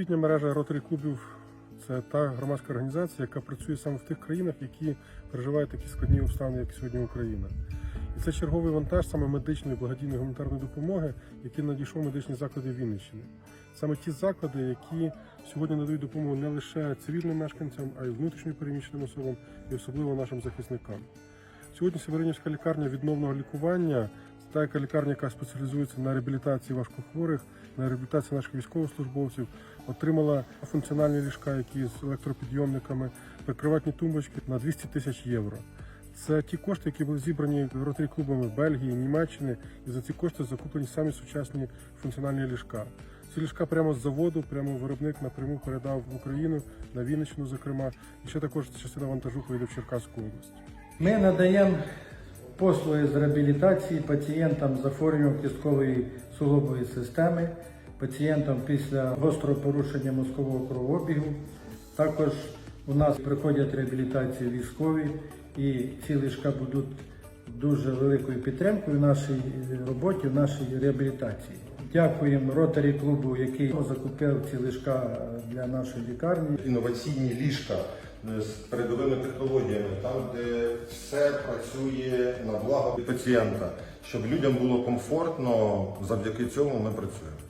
Освітня мережа ротарі клубів це та громадська організація, яка працює саме в тих країнах, які переживають такі складні обставини, як сьогодні Україна. І це черговий вантаж саме медичної благодійної гуманітарної допомоги, який надійшов в медичні заклади Вінниччини. Саме ті заклади, які сьогодні надають допомогу не лише цивільним мешканцям, а й внутрішньо переміщеним особам і особливо нашим захисникам. Сьогодні Северинівська лікарня відновного лікування та яка лікарня, яка спеціалізується на реабілітації важкохворих, на реабілітації наших військовослужбовців, отримала функціональні ліжка, які з електропідйомниками, прикриватні тумбочки на 200 тисяч євро. Це ті кошти, які були зібрані ротарі клубами Бельгії, Німеччини, і за ці кошти закуплені самі сучасні функціональні ліжка. Ці ліжка прямо з заводу, прямо виробник напряму передав в Україну, на Вінниччину, зокрема, і ще також частина вантажу поїде в Черкаську область. Ми надаємо послуги з реабілітації пацієнтам з захворюванням кісткової суглобової системи, пацієнтам після гострого порушення мозкового кровообігу. Також у нас приходять реабілітації військові, і ці ліжка будуть дуже великою підтримкою в нашій роботі, в нашій реабілітації. Дякуємо ротарі клубу, який закупив ці ліжка для нашої лікарні. інноваційні ліжка е, з передовими технологіями, там, де все працює на благо пацієнта, щоб людям було комфортно. Завдяки цьому ми працюємо.